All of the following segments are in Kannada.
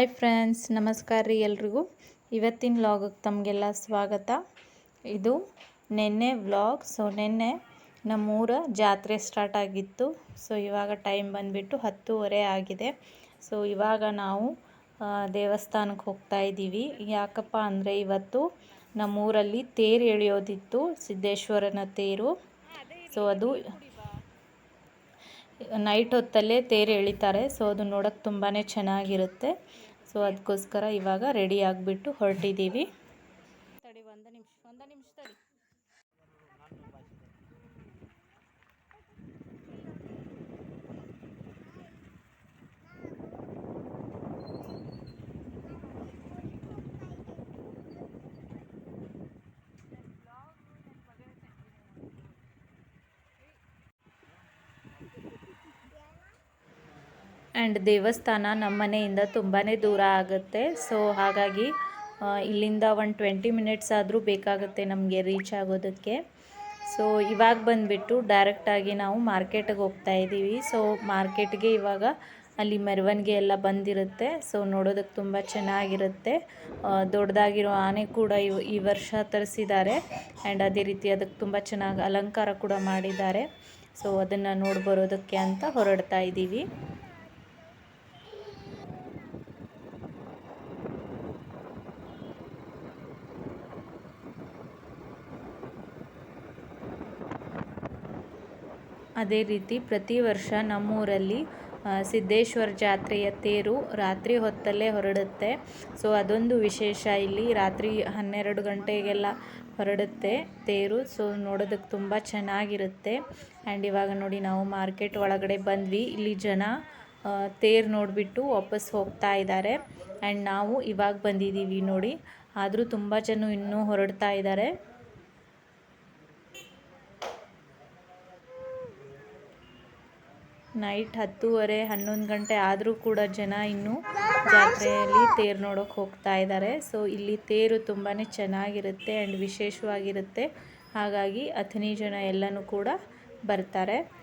ಹಾಯ್ ಫ್ರೆಂಡ್ಸ್, ನಮಸ್ಕಾರ ರೀ ಎಲ್ರಿಗೂ. ಇವತ್ತಿನ ವ್ಲಾಗಕ್ಕೆ ತಮಗೆಲ್ಲ ಸ್ವಾಗತ. ಇದು ನಿನ್ನೆ ವ್ಲಾಗ್ ಸೊ ನಿನ್ನೆ ನಮ್ಮೂರ ಜಾತ್ರೆ ಸ್ಟಾರ್ಟ್ ಆಗಿತ್ತು. ಸೊ ಇವಾಗ ಟೈಮ್ ಬಂದುಬಿಟ್ಟು ಹತ್ತೂವರೆ ಆಗಿದೆ. ಸೊ ಇವಾಗ ನಾವು ದೇವಸ್ಥಾನಕ್ಕೆ ಹೋಗ್ತಾ ಇದ್ದೀವಿ. ಯಾಕಪ್ಪ ಅಂದರೆ ಇವತ್ತು ನಮ್ಮೂರಲ್ಲಿ ತೇರು ಎಳೆಯೋದಿತ್ತು, ಸಿದ್ದೇಶ್ವರನ ತೇರು. ಸೊ ಅದು ನೈಟ್ ಹೊತ್ತಲ್ಲೇ ತೇರು ಎಳಿತಾರೆ. ಸೊ ಅದು ನೋಡೋಕ್ಕೆ ತುಂಬಾ ಚೆನ್ನಾಗಿರುತ್ತೆ. ಸೊ ಅದಕ್ಕೋಸ್ಕರ ಇವಾಗ ರೆಡಿ ಆಗಿಬಿಟ್ಟು ಹೊರಟಿದ್ದೀವಿ ಆ್ಯಂಡ್ ದೇವಸ್ಥಾನ ನಮ್ಮ ಮನೆಯಿಂದ ತುಂಬಾ ದೂರ ಆಗುತ್ತೆ. ಸೊ ಹಾಗಾಗಿ ಇಲ್ಲಿಂದ ಒಂದು ಟ್ವೆಂಟಿ ಮಿನಿಟ್ಸ್ ಆದರೂ ಬೇಕಾಗುತ್ತೆ ನಮಗೆ ರೀಚ್ ಆಗೋದಕ್ಕೆ. ಸೊ ಇವಾಗ ಬಂದುಬಿಟ್ಟು ಡೈರೆಕ್ಟಾಗಿ ನಾವು ಮಾರ್ಕೆಟಿಗೆ ಹೋಗ್ತಾ ಇದ್ದೀವಿ. ಸೊ ಮಾರ್ಕೆಟ್ಗೆ ಇವಾಗ ಅಲ್ಲಿ ಮೆರವಣಿಗೆ ಎಲ್ಲ ಬಂದಿರುತ್ತೆ. ಸೊ ನೋಡೋದಕ್ಕೆ ತುಂಬ ಚೆನ್ನಾಗಿರುತ್ತೆ. ದೊಡ್ಡದಾಗಿರೋ ಆನೆ ಕೂಡ ಈ ವರ್ಷ ತರಿಸಿದ್ದಾರೆ. ಆ್ಯಂಡ್ ಅದೇ ರೀತಿ ಅದಕ್ಕೆ ತುಂಬ ಚೆನ್ನಾಗಿ ಅಲಂಕಾರ ಕೂಡ ಮಾಡಿದ್ದಾರೆ. ಸೊ ಅದನ್ನು ನೋಡಿ ಬರೋದಕ್ಕೆ ಅಂತ ಹೊರಡ್ತಾ ಇದ್ದೀವಿ. ಅದೇ ರೀತಿ ಪ್ರತಿ ವರ್ಷ ನಮ್ಮೂರಲ್ಲಿ ಸಿದ್ದೇಶ್ವರ ಜಾತ್ರೆಯ ತೇರು ರಾತ್ರಿ ಹೊತ್ತಲ್ಲೇ ಹೊರಡುತ್ತೆ. ಸೊ, ಅದೊಂದು ವಿಶೇಷ. ಇಲ್ಲಿ ರಾತ್ರಿ ಹನ್ನೆರಡು ಗಂಟೆಗೆಲ್ಲ ಹೊರಡುತ್ತೆ ತೇರು. ಸೊ, ನೋಡೋದಕ್ಕೆ ತುಂಬ ಚೆನ್ನಾಗಿರುತ್ತೆ. ಆ್ಯಂಡ್ ಇವಾಗ ನೋಡಿ, ನಾವು ಮಾರ್ಕೆಟ್ ಒಳಗಡೆ ಬಂದ್ವಿ. ಇಲ್ಲಿ ಜನ ತೇರು ನೋಡಿಬಿಟ್ಟು ವಾಪಸ್ ಹೋಗ್ತಾ ಇದ್ದಾರೆ. ಆ್ಯಂಡ್ ನಾವು ಇವಾಗ ಬಂದಿದ್ದೀವಿ ನೋಡಿ. ಆದರೂ ತುಂಬ ಜನ ಇನ್ನೂ ಹೊರಡ್ತಾ ಇದ್ದಾರೆ. ನೈಟ್ ಹತ್ತೂವರೆ, ಹನ್ನೊಂದು ಗಂಟೆ ಆದರೂ ಕೂಡ ಜನ ಇನ್ನು ಜಾತ್ರೆಯಲ್ಲಿ ತೇರು ನೋಡೋಕೆ ಹೋಗ್ತಾ ಇದ್ದಾರೆ ಸೊ, ಇಲ್ಲಿ ತೇರು ತುಂಬಾ ಚೆನ್ನಾಗಿರುತ್ತೆ ಆ್ಯಂಡ್ ವಿಶೇಷವಾಗಿರುತ್ತೆ. ಹಾಗಾಗಿ ಅಥಣಿ ಜನ ಎಲ್ಲನೂ ಕೂಡ ಬರ್ತಾರೆ.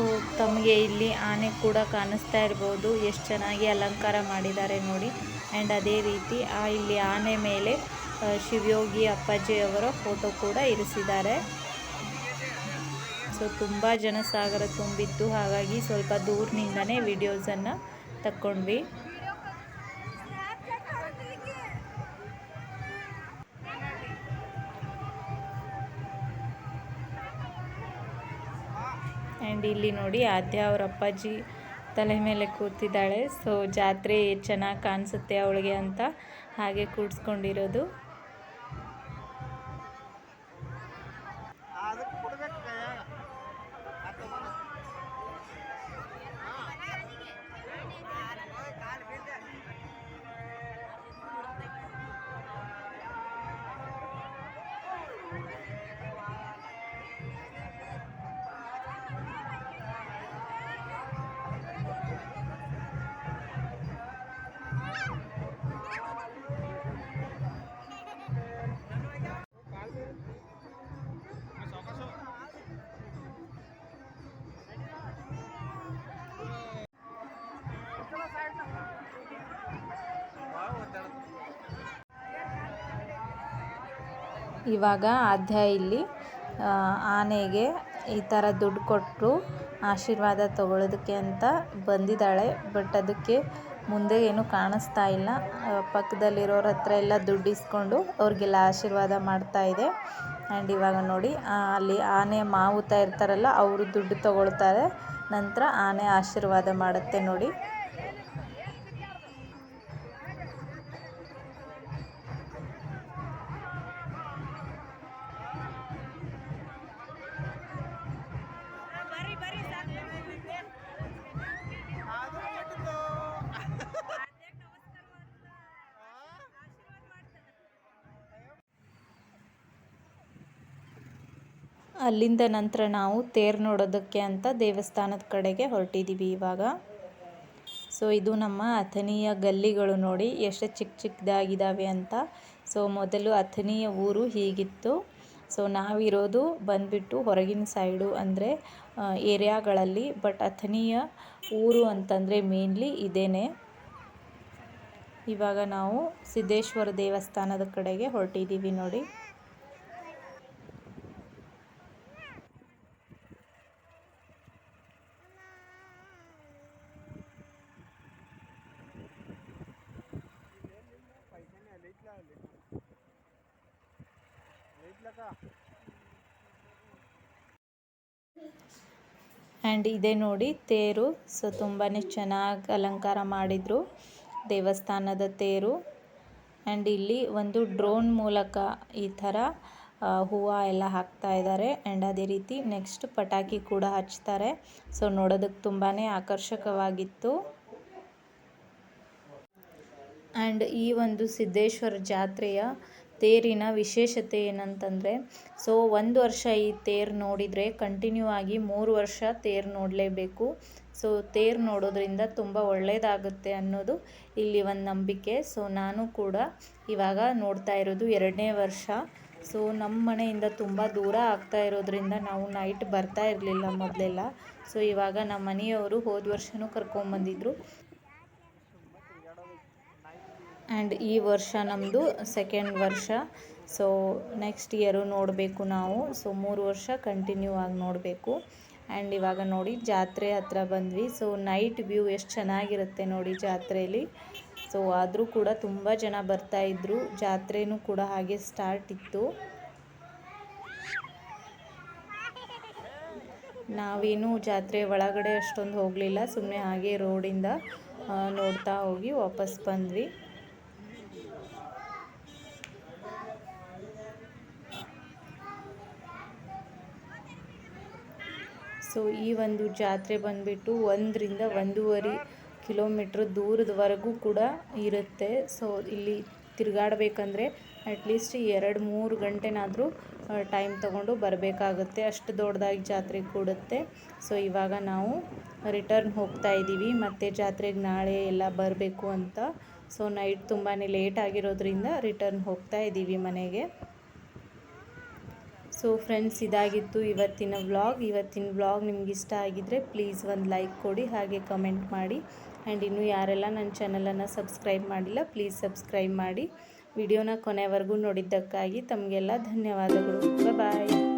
ಸೊ ತಮಗೆ ಇಲ್ಲಿ ಆನೆ ಕೂಡ ಕಾಣಿಸ್ತಾ ಇರ್ಬೋದು. ಎಷ್ಟು ಚೆನ್ನಾಗಿ ಅಲಂಕಾರ ಮಾಡಿದ್ದಾರೆ ನೋಡಿ. ಆ್ಯಂಡ್ ಅದೇ ರೀತಿ, ಆ ಇಲ್ಲಿ ಆನೆ ಮೇಲೆ ಶಿವಯೋಗಿ ಶಿವಯೋಗಿ ಅಪ್ಪಾಜಿಯವರ ಫೋಟೋ ಕೂಡ ಇರಿಸಿದ್ದಾರೆ. ಸೊ ತುಂಬ ಜನಸಾಗರ ತುಂಬಿತ್ತು ಹಾಗಾಗಿ ಸ್ವಲ್ಪ ದೂರನಿಂದನೇ ವಿಡಿಯೋಸನ್ನು ತಕ್ಕೊಂಡ್ವಿ ಆ್ಯಂಡ್ ಇಲ್ಲಿ ನೋಡಿ ಆದ್ಯ ಅವ್ರ ಅಪ್ಪಾಜಿ ತಲೆ ಮೇಲೆ ಕೂತಿದ್ದಾಳೆ. ಸೊ ಜಾತ್ರೆ ಚೆನ್ನಾಗಿ ಕಾಣಿಸುತ್ತೆ ಅವಳಿಗೆ ಅಂತ ಹಾಗೆ ಕೂಡ್ಸ್ಕೊಂಡಿರೋದು. ಇವಾಗ ಆದ್ಯ ಇಲ್ಲಿ ಆನೆಗೆ ಈ ಥರ ದುಡ್ಡು ಕೊಟ್ಟು ಆಶೀರ್ವಾದ ತಗೊಳ್ಳೋದಕ್ಕೆ ಅಂತ ಬಂದಿದ್ದಾಳೆ. ಬಟ್ ಅದಕ್ಕೆ ಮುಂದೆ ಏನು ಕಾಣಿಸ್ತಾ ಇಲ್ಲ. ಪಕ್ಕದಲ್ಲಿರೋರ ಹತ್ರ ಎಲ್ಲ ದುಡ್ಡು ಇಸ್ಕೊಂಡು ಅವ್ರಿಗೆಲ್ಲ ಆಶೀರ್ವಾದ ಮಾಡ್ತಾ ಇದೆ. ಆ್ಯಂಡ್ ಇವಾಗ ನೋಡಿ ಅಲ್ಲಿ ಆನೆ ಮಾವುತ ಇರ್ತಾರಲ್ಲ, ಅವರು ದುಡ್ಡು ತಗೊಳ್ತಾರೆ. ನಂತರ ಆನೆ ಆಶೀರ್ವಾದ ಮಾಡುತ್ತೆ ನೋಡಿ. ಅಲ್ಲಿಂದ ನಂತರ ನಾವು ತೇರು ನೋಡೋದಕ್ಕೆ ಅಂತ ದೇವಸ್ಥಾನದ ಕಡೆಗೆ ಹೊರಟಿದ್ದೀವಿ ಇವಾಗ. ಸೊ ಇದು ನಮ್ಮ ಅಥನಿಯ ಗಲ್ಲಿಗಳು ನೋಡಿ ಎಷ್ಟು ಚಿಕ್ಕ ಚಿಕ್ಕದಾಗಿದ್ದಾವೆ ಅಂತ. ಸೊ ಮೊದಲು ಅಥನಿಯ ಊರು ಹೀಗಿತ್ತು. ಸೊ ನಾವಿರೋದು ಬಂದ್ಬಿಟ್ಟು ಹೊರಗಿನ ಸೈಡು ಅಂದರೆ ಏರಿಯಾಗಳಲ್ಲಿ ಬಟ್ ಅಥನಿಯ ಊರು ಅಂತಂದರೆ ಮೇನ್ಲಿ ಇದೇನೆ. ಇವಾಗ ನಾವು ಸಿದ್ದೇಶ್ವರ ದೇವಸ್ಥಾನದ ಕಡೆಗೆ ಹೊರಟಿದ್ದೀವಿ ನೋಡಿ. ಆ್ಯಂಡ್ ಇದೆ ನೋಡಿ ತೇರು. ಸೊ ತುಂಬಾ ಚೆನ್ನಾಗಿ ಅಲಂಕಾರ ಮಾಡಿದರು ದೇವಸ್ಥಾನದ ತೇರು. ಆ್ಯಂಡ್ ಇಲ್ಲಿ ಒಂದು ಡ್ರೋನ್ ಮೂಲಕ ಈ ಥರ ಹೂವು ಎಲ್ಲ ಹಾಕ್ತಾ ಇದ್ದಾರೆ. ಆ್ಯಂಡ್ ಅದೇ ರೀತಿ ನೆಕ್ಸ್ಟ್ ಪಟಾಕಿ ಕೂಡ ಹಚ್ತಾರೆ. ಸೊ ನೋಡೋದಕ್ಕೆ ತುಂಬಾ ಆಕರ್ಷಕವಾಗಿತ್ತು. ಆ್ಯಂಡ್ ಈ ಒಂದು ಸಿದ್ದೇಶ್ವರ ಜಾತ್ರೆಯ ತೇರಿನ ವಿಶೇಷತೆ ಏನಂತಂದರೆ, ಸೊ ಒಂದು ವರ್ಷ ಈ ತೇರು ನೋಡಿದರೆ ಕಂಟಿನ್ಯೂ ಆಗಿ ಮೂರು ವರ್ಷ ತೇರು ನೋಡಲೇಬೇಕು. ಸೊ ತೇರು ನೋಡೋದ್ರಿಂದ ತುಂಬ ಒಳ್ಳೆಯದಾಗುತ್ತೆ ಅನ್ನೋದು ಇಲ್ಲಿ ಒಂದು ನಂಬಿಕೆ. ಸೊ ನಾನು ಕೂಡ ಇವಾಗ ನೋಡ್ತಾ ಇರೋದು ಎರಡನೇ ವರ್ಷ. ಸೊ ನಮ್ಮ ಮನೆಯಿಂದ ತುಂಬ ದೂರ ಆಗ್ತಾ ಇರೋದ್ರಿಂದ ನಾವು ನೈಟ್ ಬರ್ತಾ ಇರಲಿಲ್ಲ ಮೊದಲೆಲ್ಲ. ಸೊ ಇವಾಗ ನಮ್ಮ ಮನೆಯವರು ಹೋದ ವರ್ಷವೂ ಕರ್ಕೊಂಬಂದಿದ್ರು. ಆ್ಯಂಡ್ ಈ ವರ್ಷ ನಮ್ಮದು ಸೆಕೆಂಡ್ ವರ್ಷ. ಸೊ ನೆಕ್ಸ್ಟ್ ಇಯರು ನೋಡಬೇಕು ನಾವು. ಸೊ ಮೂರು ವರ್ಷ ಕಂಟಿನ್ಯೂ ಆಗಿ ನೋಡಬೇಕು. ಆ್ಯಂಡ್ ಇವಾಗ ನೋಡಿ ಜಾತ್ರೆ ಹತ್ರ ಬಂದ್ವಿ. ಸೊ ನೈಟ್ ವ್ಯೂ ಎಷ್ಟು ಚೆನ್ನಾಗಿರುತ್ತೆ ನೋಡಿ ಜಾತ್ರೆಯಲ್ಲಿ ಸೊ ಆದರೂ ಕೂಡ ತುಂಬ ಜನ ಬರ್ತಾಯಿದ್ರು ಜಾತ್ರೆನೂ ಕೂಡ ಹಾಗೆ ಸ್ಟಾರ್ಟ್ ಇತ್ತು. ನಾವೇನು ಜಾತ್ರೆ ಒಳಗಡೆ ಅಷ್ಟೊಂದು ಹೋಗಲಿಲ್ಲ. ಸುಮ್ಮನೆ ಹಾಗೆ ರೋಡಿಂದ ನೋಡ್ತಾ ಹೋಗಿ ವಾಪಸ್ ಬಂದ್ವಿ. ಸೊ ಈ ಒಂದು ಜಾತ್ರೆ ಬಂದ್ಬಿಟ್ಟು ಒಂದರಿಂದ ಒಂದೂವರೆ ಕಿಲೋಮೀಟ್ರ್ ದೂರದವರೆಗೂ ಕೂಡ ಇರುತ್ತೆ. ಸೊ ಇಲ್ಲಿ ತಿರುಗಾಡಬೇಕಂದ್ರೆ ಅಟ್ಲೀಸ್ಟ್ ಎರಡು ಮೂರು ಗಂಟೆನಾದರೂ ಟೈಮ್ ತಗೊಂಡು ಬರಬೇಕಾಗುತ್ತೆ. ಅಷ್ಟು ದೊಡ್ಡದಾಗಿ ಜಾತ್ರೆ ಕೂಡುತ್ತೆ. ಸೊ ಇವಾಗ ನಾವು ರಿಟರ್ನ್ ಹೋಗ್ತಾ ಇದ್ದೀವಿ. ಮತ್ತು ಜಾತ್ರೆಗೆ ನಾಳೆ ಎಲ್ಲ ಬರಬೇಕು ಅಂತ. ಸೊ ನೈಟ್ ತುಂಬಾ ಲೇಟ್ ಆಗಿರೋದ್ರಿಂದ ರಿಟರ್ನ್ ಹೋಗ್ತಾ ಇದ್ದೀವಿ ಮನೆಗೆ. ಸೊ ಫ್ರೆಂಡ್ಸ್, ಇದಾಗಿತ್ತು ಇವತ್ತಿನ ವ್ಲಾಗ್. ಇವತ್ತಿನ ವ್ಲಾಗ್ ನಿಮ್ಗೆ ಇಷ್ಟ ಆಗಿದ್ದರೆ ಪ್ಲೀಸ್ ಒಂದು ಲೈಕ್ ಕೊಡಿ, ಹಾಗೆ ಕಮೆಂಟ್ ಮಾಡಿ. ಆ್ಯಂಡ್ ಇನ್ನೂ ಯಾರೆಲ್ಲ ನನ್ನ ಚಾನಲನ್ನು ಸಬ್ಸ್ಕ್ರೈಬ್ ಮಾಡಿಲ್ಲ, ಪ್ಲೀಸ್ ಸಬ್ಸ್ಕ್ರೈಬ್ ಮಾಡಿ. ವಿಡಿಯೋನ ಕೊನೆವರೆಗೂ ನೋಡಿದ್ದಕ್ಕಾಗಿ ತಮಗೆಲ್ಲ ಧನ್ಯವಾದಗಳು. ಬಾಯ್